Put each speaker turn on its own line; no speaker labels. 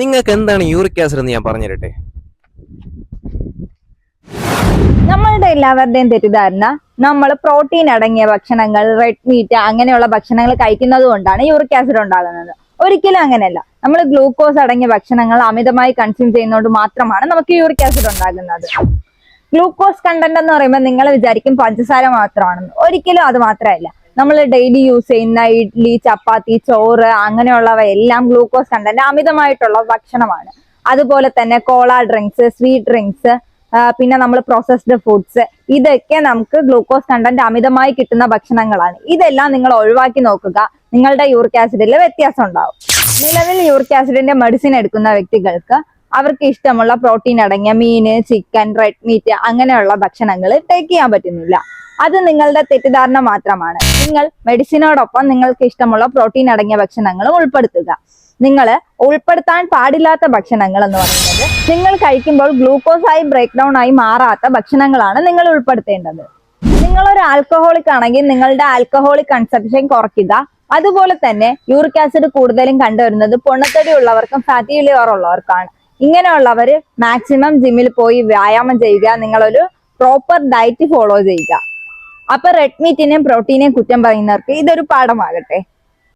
നിങ്ങൾക്ക് എന്താണ് uric acid എന്ന് ഞാൻ പറഞ്ഞു തരട്ടെ
നമ്മളുടെ എല്ലാവരുടെയും തെറ്റിദ്ധാരണ നമ്മൾ പ്രോട്ടീൻ അടങ്ങിയ ഭക്ഷണങ്ങൾ റെഡ് മീറ്റ് അങ്ങനെയുള്ള ഭക്ഷണങ്ങൾ കഴിക്കുന്നത് കൊണ്ടാണ് യൂറിക് ആസിഡ് ഉണ്ടാകുന്നത്. ഒരിക്കലും അങ്ങനെയല്ല. നമ്മൾ ഗ്ലൂക്കോസ് അടങ്ങിയ ഭക്ഷണങ്ങൾ അമിതമായി കൺസ്യൂം ചെയ്യുന്നതുകൊണ്ട് മാത്രമാണ് നമുക്ക് യൂറിക് ആസിഡ് ഉണ്ടാകുന്നത്. ഗ്ലൂക്കോസ് കണ്ടന്റ് എന്ന് പറയുമ്പോൾ നിങ്ങൾ വിചാരിക്കും പഞ്ചസാര മാത്രമാണെന്ന്. ഒരിക്കലും അത് മാത്രമല്ല. നമ്മൾ ഡെയിലി യൂസ് ചെയ്യുന്ന ഇഡ്ഡലി ചപ്പാത്തി ചോറ് അങ്ങനെയുള്ളവ എല്ലാം ഗ്ലൂക്കോസ് കണ്ടന്റ് അമിതമായിട്ടുള്ള ഭക്ഷണമാണ്. അതുപോലെ തന്നെ കോള ഡ്രിങ്ക്സ് സ്വീറ്റ് ഡ്രിങ്ക്സ് പിന്നെ നമ്മൾ പ്രോസസ്ഡ് ഫുഡ്സ് ഇതൊക്കെ നമുക്ക് ഗ്ലൂക്കോസ് കണ്ടന്റ് അമിതമായി കിട്ടുന്ന ഭക്ഷണങ്ങളാണ്. ഇതെല്ലാം നിങ്ങൾ ഒഴിവാക്കി നോക്കുക. നിങ്ങളുടെ യൂറിക് ആസിഡിൽ വ്യത്യാസം ഉണ്ടാവും. നിലവിൽ യൂറിക് ആസിഡിന്റെ മെഡിസിൻ എടുക്കുന്ന വ്യക്തികൾക്ക് അവർക്ക് ഇഷ്ടമുള്ള പ്രോട്ടീൻ അടങ്ങിയ മീന് ചിക്കൻ റെഡ് മീറ്റ് അങ്ങനെയുള്ള ഭക്ഷണങ്ങൾ ടേക്ക് ചെയ്യാൻ പറ്റുന്നില്ല. അത് നിങ്ങളുടെ തെറ്റിദ്ധാരണ മാത്രമാണ്. നിങ്ങൾ മെഡിസിനോടൊപ്പം നിങ്ങൾക്ക് ഇഷ്ടമുള്ള പ്രോട്ടീൻ അടങ്ങിയ ഭക്ഷണങ്ങളും ഉൾപ്പെടുത്തുക. നിങ്ങൾ ഉൾപ്പെടുത്താൻ പാടില്ലാത്ത ഭക്ഷണങ്ങൾ എന്ന് പറയുന്നത് നിങ്ങൾ കഴിക്കുമ്പോൾ ഗ്ലൂക്കോസ് ആയി ബ്രേക്ക് ഡൗൺ ആയി മാറാത്ത ഭക്ഷണങ്ങളാണ് നിങ്ങൾ ഉൾപ്പെടുത്തേണ്ടത്. നിങ്ങൾ ഒരു ആൽക്കഹോളിക് ആണെങ്കിൽ നിങ്ങളുടെ ആൽക്കഹോളിക് കൺസപ്ഷൻ കുറയ്ക്കുക. അതുപോലെ തന്നെ യൂറിക് ആസിഡ് കൂടുതലും കണ്ടുവരുന്നത് പൊണ്ണത്തടി ഉള്ളവർക്കും ഫാറ്റി ലിവർ ഉള്ളവർക്കാണ്. ഇങ്ങനെയുള്ളവർ മാക്സിമം ജിമ്മിൽ പോയി വ്യായാമം ചെയ്യുക. നിങ്ങളൊരു പ്രോപ്പർ ഡയറ്റ് ഫോളോ ചെയ്യുക. അപ്പൊ റെഡ്മീറ്റിനെയും പ്രോട്ടീനെയും കുറ്റം പറയുന്നവർക്ക് ഇതൊരു പാഠമാകട്ടെ.